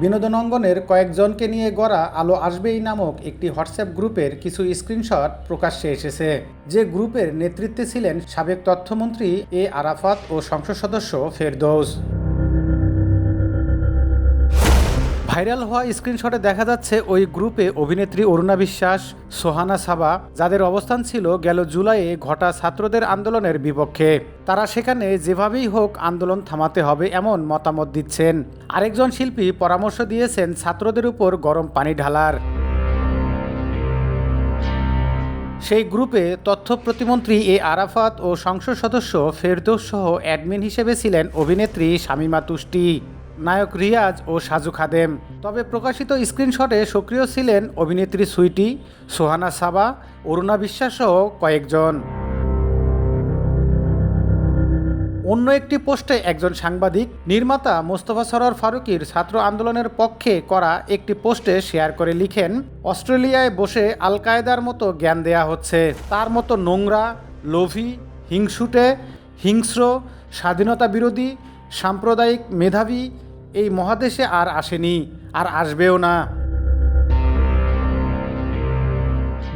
বিনোদন অঙ্গনের কয়েকজনকে নিয়ে গড়া আলো আসবেই নামক একটি হোয়াটসঅ্যাপ গ্রুপের কিছু স্ক্রিনশট প্রকাশ্যে এসেছে। যে গ্রুপের নেতৃত্বে ছিলেন সাবেক তথ্যমন্ত্রী এ আরাফাত ও সংসদ সদস্য ফেরদৌস। ভাইরাল হওয়া স্ক্রিনশটে দেখা যাচ্ছে ওই গ্রুপে অভিনেত্রী অরুণা বিশ্বাস, সোহানা সাবা, যাদের অবস্থান ছিল গেল জুলাইয়ে ঘটা ছাত্রদের আন্দোলনের বিপক্ষে। তারা সেখানে যেভাবেই হোক আন্দোলন থামাতে হবে এমন মতামত দিচ্ছেন। আরেকজন শিল্পী পরামর্শ দিয়েছেন ছাত্রদের উপর গরম পানি ঢালার। সেই গ্রুপে তথ্য প্রতিমন্ত্রী এ আরাফাত ও সংসদ সদস্য ফেরদৌস সহ অ্যাডমিন হিসেবে ছিলেন অভিনেত্রী শামিমা তুষ্টি। নায়ক রিয়াজ ও সাজু খাদেম। তবে প্রকাশিত স্ক্রিনশটে সক্রিয় ছিলেন অভিনেত্রী সুইটি, সোহানা সাবা, অরুণা বিশ্বাস সহ কয়েকজন। অন্য একটি পোস্টে একজন সাংবাদিক, নির্মাতা মোস্তফা সরোয়ার ফারুকির ছাত্র আন্দোলনের পক্ষে করা একটি পোস্টে শেয়ার করে লিখেন, অস্ট্রেলিয়ায় বসে আল কায়দার মতো জ্ঞান দেয়া হচ্ছে। তার মতো নোংরা, লোভী, হিংসুটে, হিংস্র, স্বাধীনতা বিরোধী, সাম্প্রদায়িক মেধাবী এই মহাদেশে আর আসেনি, আর আসবেও না।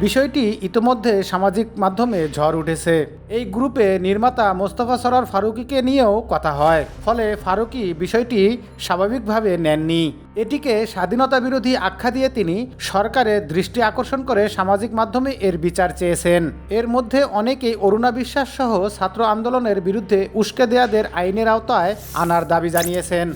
বিষয়টি ইতোমধ্যে সামাজিক মাধ্যমে ঝড় উঠেছে। এই গ্রুপে নির্মাতা মোস্তফা সরার ফারুকিকে নিয়েও কথা হয়। ফলে ফারুকি বিষয়টি স্বাভাবিকভাবে নেননি। এটিকে স্বাধীনতা বিরোধী আখ্যা দিয়ে তিনি সরকারের দৃষ্টি আকর্ষণ করে সামাজিক মাধ্যমে এর বিচার চেয়েছেন। এর মধ্যে অনেকেই অরুণা বিশ্বাস সহ ছাত্র আন্দোলনের বিরুদ্ধে উস্কে দেয়াদের আইনের আওতায় আনার দাবি জানিয়েছেন।